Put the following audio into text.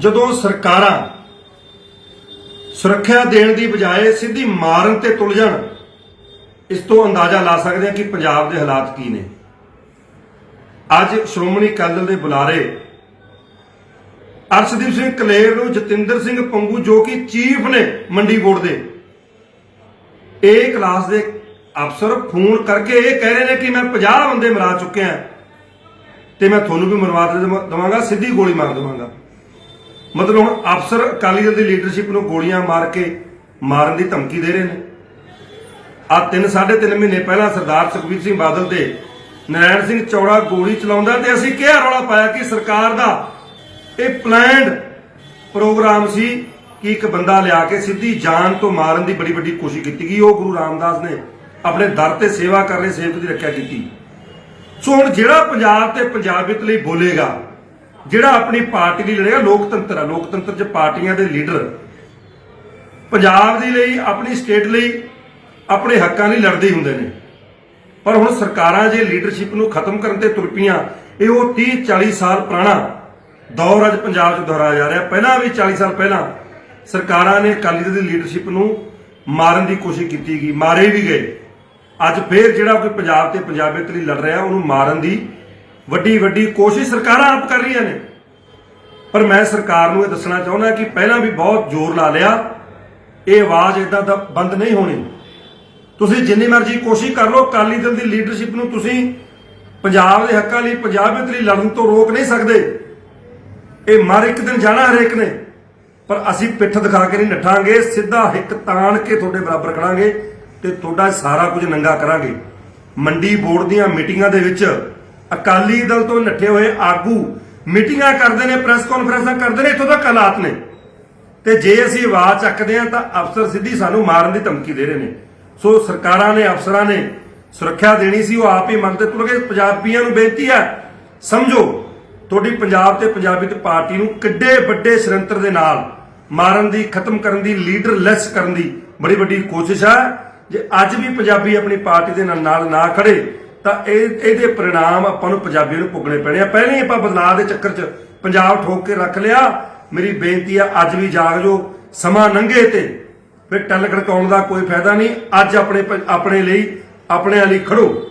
ਜਦੋਂ ਸਰਕਾਰਾਂ ਸੁਰੱਖਿਆ ਦੇਣ ਦੀ ਬਜਾਏ ਸਿੱਧੀ ਮਾਰਨ ਤੇ ਤੁਲ ਜਾਣ, ਇਸ ਤੋਂ ਅੰਦਾਜ਼ਾ ਲਾ ਸਕਦੇ ਹਾਂ ਕਿ ਪੰਜਾਬ ਦੇ ਹਾਲਾਤ ਕੀ ਨੇ। ਅੱਜ ਸ਼੍ਰੋਮਣੀ ਅਕਾਲੀ ਦਲ ਦੇ ਬੁਲਾਰੇ ਅਰਸ਼ਦੀਪ ਸਿੰਘ ਕਲੇਰ ਨੂੰ ਜਤਿੰਦਰ ਸਿੰਘ ਪੰਗੂ, ਜੋ ਕਿ ਚੀਫ ਨੇ ਮੰਡੀ ਬੋਰਡ ਦੇ, ਇਹ ਕਲਾਸ ਦੇ ਅਫਸਰ ਫੋਨ ਕਰਕੇ ਇਹ ਕਹਿ ਰਹੇ ਨੇ ਕਿ ਮੈਂ 50 ਬੰਦੇ ਮਰਾ ਚੁੱਕਿਆ ਤੇ ਮੈਂ ਤੁਹਾਨੂੰ ਵੀ ਮਰਵਾ ਦੇ ਦੇਵਾਂਗਾ, ਸਿੱਧੀ ਗੋਲੀ ਮਾਰ ਦੇਵਾਂਗਾ। ਮਤਲਬ ਹੁਣ ਅਫਸਰ ਅਕਾਲੀ ਦਲ ਦੀ ਲੀਡਰਸ਼ਿਪ ਨੂੰ ਗੋਲੀਆਂ ਮਾਰ ਕੇ ਮਾਰਨ ਦੀ ਧਮਕੀ ਦੇ ਰਹੇ ਨੇ। ਆ ਤਿੰਨ, ਸਾਢੇ ਤਿੰਨ ਮਹੀਨੇ ਪਹਿਲਾਂ ਸਰਦਾਰ ਸੁਖਬੀਰ ਸਿੰਘ ਬਾਦਲ ਦੇ ਨਰੈਣ ਸਿੰਘ ਚੌੜਾ ਗੋਲੀ ਚਲਾਉਂਦਾ ਤੇ ਅਸੀਂ ਕਿਹਾ ਰੌਲਾ ਪਾਇਆ ਕਿ ਸਰਕਾਰ ਦਾ ਇਹ ਪਲਾਨਡ ਪ੍ਰੋਗਰਾਮ ਸੀ ਕਿ ਇੱਕ ਬੰਦਾ ਲਿਆ ਕੇ ਸਿੱਧੀ ਜਾਨ ਤੋਂ ਮਾਰਨ ਦੀ ਬੜੀ ਵੱਡੀ ਕੋਸ਼ਿਸ਼ ਕੀਤੀ ਗਈ। ਉਹ ਗੁਰੂ ਰਾਮਦਾਸ ਨੇ ਆਪਣੇ ਦਰ ਤੇ ਸੇਵਾ ਕਰ ਰਹੇ, ਸੇਵਕ ਦੀ ਰੱਖਿਆ ਕੀਤੀ। ਸੋ ਹੁਣ ਜਿਹੜਾ ਪੰਜਾਬ ਤੇ ਪੰਜਾਬੀਅਤ ਲਈ ਬੋਲੇਗਾ ਜਿਹੜਾ ਆਪਣੀ ਪਾਰਟੀ ਲਈ ਲੜੇਗਾ, ਲੋਕਤੰਤਰ ਆ। ਲੋਕਤੰਤਰ 'ਚ ਪਾਰਟੀਆਂ ਦੇ ਲੀਡਰ ਪੰਜਾਬ ਦੇ ਲਈ, ਆਪਣੀ ਸਟੇਟ ਲਈ, ਆਪਣੇ ਹੱਕਾਂ ਲਈ ਲੜਦੇ ਹੁੰਦੇ ਨੇ। ਪਰ ਹੁਣ ਸਰਕਾਰਾਂ ਜੇ ਲੀਡਰਸ਼ਿਪ ਨੂੰ ਖਤਮ ਕਰਨ ਤੇ ਤੁਰ ਪਈਆਂ ਇਹ ਉਹ 30 40 ਸਾਲ ਪੁਰਾਣਾ ਦੌਰ ਅੱਜ ਪੰਜਾਬ 'ਚ ਦੁਹਰਾਇਆ ਜਾ ਰਿਹਾ। ਪਹਿਲਾਂ ਵੀ 40 ਸਾਲ ਪਹਿਲਾਂ ਸਰਕਾਰਾਂ ਨੇ ਅਕਾਲੀ ਦਲ ਦੀ ਲੀਡਰਸ਼ਿਪ ਨੂੰ ਮਾਰਨ ਦੀ ਕੋਸ਼ਿਸ਼ ਕੀਤੀ ਗਈ, ਮਾਰੇ ਵੀ ਗਏ। ਅੱਜ ਫੇਰ ਜਿਹੜਾ ਕੋਈ ਪੰਜਾਬ ਤੇ ਪੰਜਾਬੀਅਤ ਲਈ ਲੜ ਰਿਹਾ, ਉਹਨੂੰ ਮਾਰਨ ਦੀ ਵੱਡੀ ਵੱਡੀ ਕੋਸ਼ਿਸ਼ ਸਰਕਾਰਾਂ ਆਪ ਕਰ ਰਹੀਆਂ ਨੇ। ਪਰ ਮੈਂ ਸਰਕਾਰ ਨੂੰ ਇਹ ਦੱਸਣਾ ਚਾਹੁੰਦਾ ਕਿ ਪਹਿਲਾਂ ਵੀ ਬਹੁਤ ਜ਼ੋਰ ਲਾ ਲਿਆ। ਇਹ ਆਵਾਜ਼ ਇਦਾਂ ਦਾ ਬੰਦ ਨਹੀਂ ਹੋਣੀ। ਤੁਸੀਂ ਜਿੰਨੀ ਮਰਜ਼ੀ ਕੋਸ਼ਿਸ਼ ਕਰ ਲਓ, ਅਕਾਲੀ ਦਲ ਦੀ ਲੀਡਰਸ਼ਿਪ ਨੂੰ ਤੁਸੀਂ ਪੰਜਾਬ ਦੇ ਹੱਕਾਂ ਲਈ ਪੰਜਾਬੀਅਤ ਲਈ ਲੜਨ ਤੋਂ ਰੋਕ ਨਹੀਂ ਸਕਦੇ। ਇਹ ਮਰ ਇੱਕ ਦਿਨ ਜਾਣਾ ਹਰੇਕ ਨੇ। ਪਰ ਅਸੀਂ ਪਿੱਠ ਦਿਖਾ ਕੇ ਨਹੀਂ ਨੱਠਾਂਗੇ, ਸਿੱਧਾ ਹਿੱਕ ਤਾਣ ਕੇ ਤੁਹਾਡੇ ਬਰਾਬਰ ਖੜਾਂਗੇ ਤੇ ਤੁਹਾਡਾ ਸਾਰਾ ਕੁਝ ਨੰਗਾ ਕਰਾਂਗੇ। ਮੰਡੀ ਬੋਰਡ ਦੀਆਂ ਮੀਟਿੰਗਾਂ ਦੇ ਵਿੱਚ ਅਕਾਲੀ ਦਲ ਤੋਂ ਨੱਠੇ ਹੋਏ ਆਗੂ ਮੀਟਿੰਗਾਂ ਕਰਦੇ ਨੇ, ਪ੍ਰੈਸ ਕਾਨਫਰੰਸਾਂ ਕਰਦੇ ਨੇ, ਇੱਥੋਂ ਤੱਕ ਹਾਲਾਤ ਨੇ। ਤੇ ਜੇ ਅਸੀਂ ਆਵਾਜ਼ ਚੱਕਦੇ ਹਾਂ ਤਾਂ ਅਫਸਰ ਸਿੱਧੀ ਸਾਨੂੰ ਮਾਰਨ ਦੀ ਧਮਕੀ ਦੇ ਰਹੇ ਨੇ। ਸੋ ਸਰਕਾਰਾਂ ਨੇ, ਅਫਸਰਾਂ ਨੇ ਸੁਰੱਖਿਆ ਦੇਣੀ ਸੀ, ਉਹ ਆਪ ਹੀ ਮੰਨਦੇ ਤੁਰ ਪੰਜਾਬੀਆਂ ਨੂੰ ਬੇਨਤੀ ਹੈ, ਸਮਝੋ, ਤੁਹਾਡੀ ਪੰਜਾਬ ਤੇ ਪੰਜਾਬੀ ਤੇ ਪਾਰਟੀ ਨੂੰ ਕਿੱਡੇ ਵੱਡੇ ਸ਼ਰੰਤਰ ਦੇ ਨਾਲ ਮਾਰਨ ਦੀ, ਖਤਮ ਕਰਨ ਦੀ, ਲੀਡਰਲੈਸ ਕਰਨ ਦੀ ਬੜੀ ਵੱਡੀ ਕੋਸ਼ਿਸ਼ ਹੈ ਜੇ ਅੱਜ ਵੀ ਪੰਜਾਬੀ ਆਪਣੀ ਪਾਰਟੀ ਦੇ ਨਾਲ ਨਾਲ ਨਾ ਖੜੇ ਤਾਂ ਇਹ ਇਹਦੇ परिणाम ਆਪਾਂ ਨੂੰ ਪੰਜਾਬੀਆਂ ਨੂੰ ਭੁਗਣੇ ਪੈਣੇ ਆ। ਪਹਿਲਾਂ ਹੀ ਆਪਾਂ ਬਦਲਾਅ ਦੇ ਚੱਕਰ 'ਚ ਪੰਜਾਬ ਠੋਕ ਕੇ ਰੱਖ ਲਿਆ। ਮੇਰੀ ਬੇਨਤੀ ਆ, ਅੱਜ ਵੀ ਜਾਗ ਜੋ ਸਮਾਂ ਲੰਘੇ ਤੇ। ਫਿਰ ਟੱਲ ਖੜਕਾਉਣ ਦਾ ਕੋਈ ਫਾਇਦਾ ਨਹੀਂ। ਅੱਜ ਆਪਣੇ ਆਪਣੇ ਲਈ ਆਪਣੇ ਲਈ ਖੜੋ।